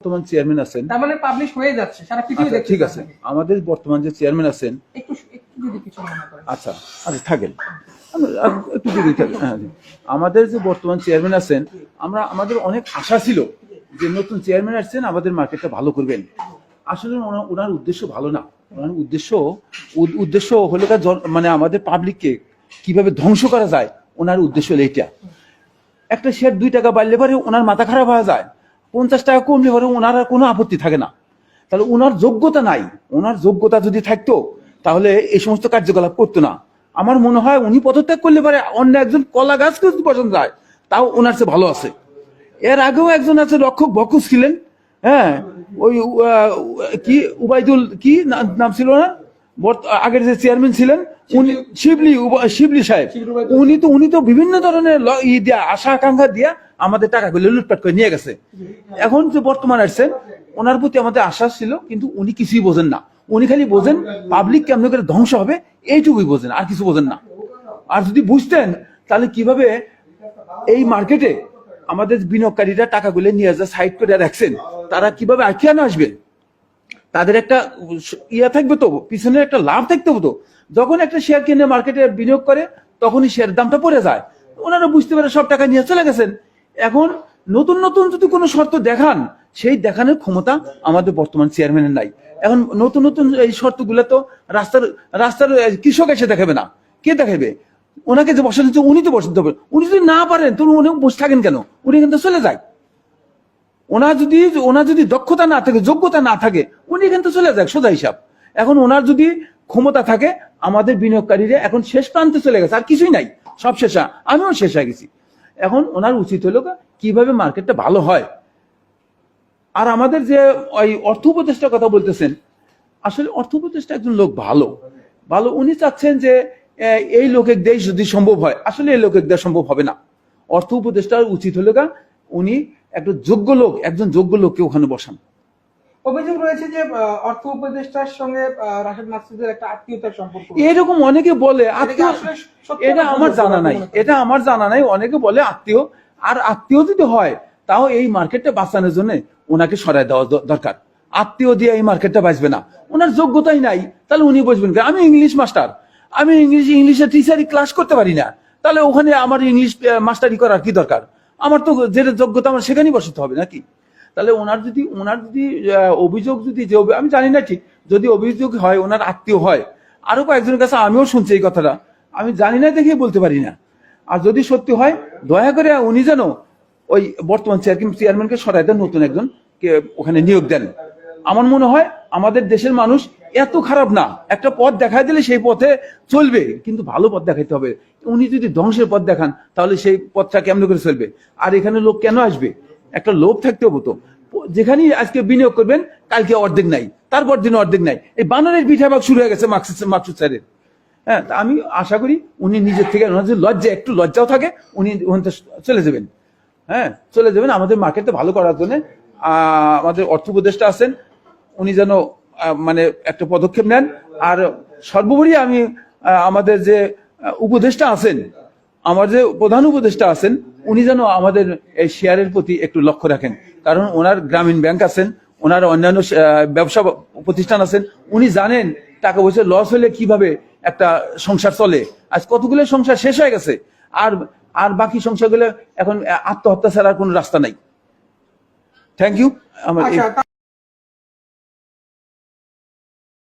বর্তমান চেয়ারম্যান আছেন। তার মানে পাবলিশ হয়ে যাচ্ছে সারা পৃথিবী আচ্ছা, দেখছে ঠিক আছে। আমাদের বর্তমান যে চেয়ারম্যান আছেন একটু একটু যদি কিছু মনে করেন। আচ্ছা আচ্ছা থাকেন। একটু যদি থাকেন হ্যাঁ, আমাদের যে বর্তমান চেয়ারম্যান আছেন আমরা আমাদের অনেক আশা ছিল যে নতুন চেয়ারম্যান আসছেন আমাদের মার্কেটটা ভালো করবেন। আসলে ওনা- ওনার উদ্দেশ্য ভালো না। ওনার উদ্দেশ্য উদ- উদ্দেশ্য হলো মানে আমাদের পাবলিককে কীভাবে ধ্বংস করা যায় ওনার উদ্দেশ্য হলো এইটা। একটা শেয়ার দুই টাকা বাড়লে পরে ওনার মাথা খারাপ হয়ে যায়। পঞ্চাশ টাকা কমলে পরে ওনার আর কোনো আপত্তি থাকে না। তাহলে ওনার যোগ্যতা নাই। ওনার যোগ্যতা যদি থাকতো, তাহলে এই সমস্ত কার্যকলাপ করতো না। আমার মনে হয় উনি পদত্যাগ করলে পারে অন্য একজন কলা গাছকে যদি পছন্দ হয়, তাও ওনার চেয়ে ভালো আছে। এর আগেও একজন আছে রক্ষক বকুস ছিলেন হ্যাঁ? ওই কি, উবাইদুল, কি? নাম ছিল না? আগের যে চেয়ারম্যান ছিলেন উনি শিবলি শিবলি সাহেব। উনি তো উনি তো বিভিন্ন ধরনের ই দিয়া আশা আকাঙ্ক্ষা দিয়া আমাদের টাকাগুলো লুটপাট করে নিয়ে গেছে। এখন যে বর্তমান আসছেন ওনার প্রতি আমাদের আশা ছিল কিন্তু উনি কিছুই বোঝেন না। উনি খালি বোঝেন পাবলিক কেমন করে ধ্বংস হবে এইটুকুই বোঝেন আর কিছু বোঝেন না। আর যদি বুঝতেন তাহলে কীভাবে এই মার্কেটে আমাদের বিনিয়োগকারীরা টাকাগুলো নিয়ে যা সাইড করে রাখছেন তারা কীভাবে আখিয়ানো আসবে তাদের একটা ইয়া থাকবে তো পিছনে একটা লাভ থাকতে হতো যখন একটা শেয়ার কিনে মার্কেটে বিনিয়োগ করে, তখনই শেয়ার দামটা পড়ে যায়। ওনারা বুঝতে পারে সব টাকা নিয়ে চলে গেছেন। এখন নতুন নতুন যদি কোনো শর্ত দেখান, সেই দেখানোর ক্ষমতা আমাদের বর্তমান চেয়ারম্যানের নাই। এখন নতুন নতুন এই শর্তগুলো তো রাস্তার রাস্তার কৃষক এসে দেখাবে না। কে দেখাবে? ওনাকে যে বসাতে উনি তো বসাতে হবে। উনি যদি না পারেন তো উনি বসে থাকেন কেন? উনি কিন্তু চলে যায়। ওনার যদি ওনার যদি দক্ষতা না থাকে, যোগ্যতা না থাকে, উনি থেকে চলে যাক, সোজা হিসাব। এখন ওনার যদি ক্ষমতা থাকে, আমাদের বিনিয়োগকারীরা এখন শেষ প্রান্তে চলে গেছে, আর কিছুই নাই। সব শেষা আমিও শেষ হয়ে গেছি। এখন ওনার উচিত হলো কীভাবে মার্কেটটা ভালো হয়। আর আমাদের যে ওই অর্থ উপদেষ্টার কথা বলতেছেন, আসলে অর্থ উপদেষ্টা একজন লোক ভালো। ভালো, উনি চাচ্ছেন যে এই লোকের দেশ যদি সম্ভব হয়, আসলে এই লোকের দেশ সম্ভব হবে না। অর্থ উপদেষ্টার উচিত হলো উনি একটা যোগ্য লোক একজন যোগ্য লোককে ওখানে বসান। অভিযোগ রয়েছে যে অর্থ উপদেষ্টার সঙ্গে রাশেদ মাসুদের একটা আত্মীয়তার সম্পর্ক এরকম অনেকে বলে আত্মীয় এটা আমার জানা নাই এটা আমার জানা নাই। অনেকে বলে আত্মীয় আর আত্মীয় যদি হয় তাও এই মার্কেটটা বাঁচানোর জন্য ওনাকে সরাই দেওয়া দরকার। আত্মীয় দিয়ে এই মার্কেটটা বাঁচবে না। ওনার যোগ্যতাই নাই তাহলে উনি বসবেন আমি ইংলিশ মাস্টার। আমি ইংলিশ ইংলিশে টিচারই ক্লাস করতে পারি না। তাহলে ওখানে আমার ইংলিশ মাস্টারি করার কি দরকার? আমার তো যেটা যোগ্যতা আমার সেখানেই বসাতে হবে নাকি? তাহলে ওনার যদি ওনার যদি অভিযোগ যদি যে আমি জানি না ঠিক, যদি অভিযোগ হয়, ওনার আত্মীয় হয়, আরও কয়েকজনের কাছে আমিও শুনছি এই কথাটা। আমি জানি না, দেখে বলতে পারি না। আর যদি সত্যি হয়, দয়া করে উনি যেন ওই বর্তমান চেয়ারম্যান চেয়ারম্যানকে সরাই দেন, নতুন একজন ওখানে নিয়োগ দেন। আমার মনে হয় আমাদের দেশের মানুষ এত খারাপ না। একটা পথ দেখাই দিলে সেই পথে চলবে, কিন্তু ভালো পথ দেখাইতে হবে। উনি যদি ধ্বংসের পথ দেখান, তাহলে সেই পথটা কেমন করে চলবে? আর এখানে লোক কেন আসবে? একটা লোভ থাকতে হতো তো। যেখানেই আজকে বিনিয়োগ করবেন, কালকে অর্ধেক নাই, তারপর দিন অর্ধেক নাই। এই বানরের পিঠা ভাগ শুরু হয়ে গেছে মাকসুদ মাকসুদ স্যারের। হ্যাঁ আমি আশা করি উনি নিজের থেকে ওনার যদি লজ্জা, একটু লজ্জাও থাকে, উনি ওখান চলে যাবেন। হ্যাঁ চলে যাবেন। আমাদের মার্কেটটা ভালো করার জন্য আমাদের অর্থ উপদেষ্টা আছেন উনি যেন মানে একটা পদক্ষেপ নেন। আর সর্বোপরি আমি আমাদের যে উপদেষ্টা আছেন, আমার যে প্রধান উপদেষ্টা আছেন, উনি যেন আমাদের এই শেয়ারের প্রতি একটু লক্ষ্য রাখেন। কারণ ওনার গ্রামীণ ব্যাংক আছেন, ওনার অন্যান্য ব্যবসা প্রতিষ্ঠান আছেন, উনি জানেন টাকা পয়সা লস হলে কীভাবে একটা সংসার চলে। আজ কতগুলো সংসার শেষ হয়ে গেছে, আর আর বাকি সংসারগুলো এখন আত্মহত্যা ছাড়া আর কোনো রাস্তা নাই। থ্যাংক ইউ আমার আচ্ছা